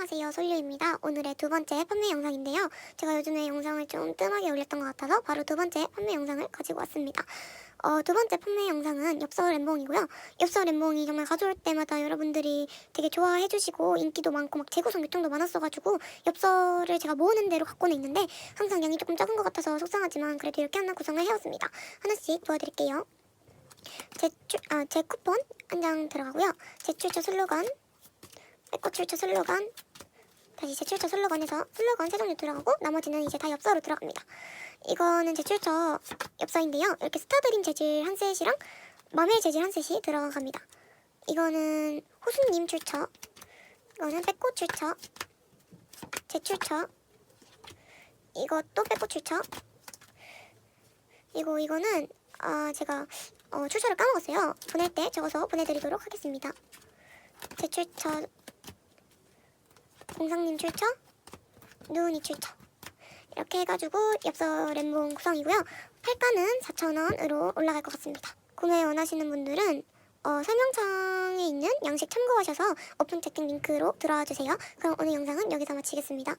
안녕하세요. 솔류입니다. 오늘의 두 번째 판매 영상인데요. 제가 요즘에 영상을 좀 뜸하게 올렸던 것 같아서 바로 두 번째 판매 영상을 가지고 왔습니다. 어, 두 번째 판매 영상은 엽서 램봉이고요. 엽서 램봉이 정말 가져올 때마다 여러분들이 되게 좋아해 주시고 인기도 많고 막 재구성 요청도 많았어가지고 엽서를 제가 모으는 대로 갖고는 있는데 항상 양이 조금 작은 것 같아서 속상하지만 그래도 이렇게 하나 구성을 해왔습니다. 하나씩 도와드릴게요. 제, 출- 아, 제 쿠폰 한 장 들어가고요. 제 출처 슬로건 빼고 출처 슬로건 다시 제 출처 슬로건에서 슬로건 세 종류 들어가고 나머지는 이제 다 엽서로 들어갑니다. 이거는 제 출처 엽서인데요. 이렇게 스타드림 재질 한 셋이랑 맘의 재질 한 셋이 들어갑니다. 이거는 호수님 출처 이거는 빼고 출처 제 출처 이것도 빼고 출처 이거 이거는 아 제가 어, 출처를 까먹었어요. 보낼 때 적어서 보내드리도록 하겠습니다. 제 출처 공상님 출처, 누은이 출처 이렇게 해가지고 엽서 램봉 구성이고요. 팔가는 4,000원으로 올라갈 것 같습니다. 구매 원하시는 분들은 어, 설명창에 있는 양식 참고하셔서 오픈 채팅 링크로 들어와 주세요. 그럼 오늘 영상은 여기서 마치겠습니다.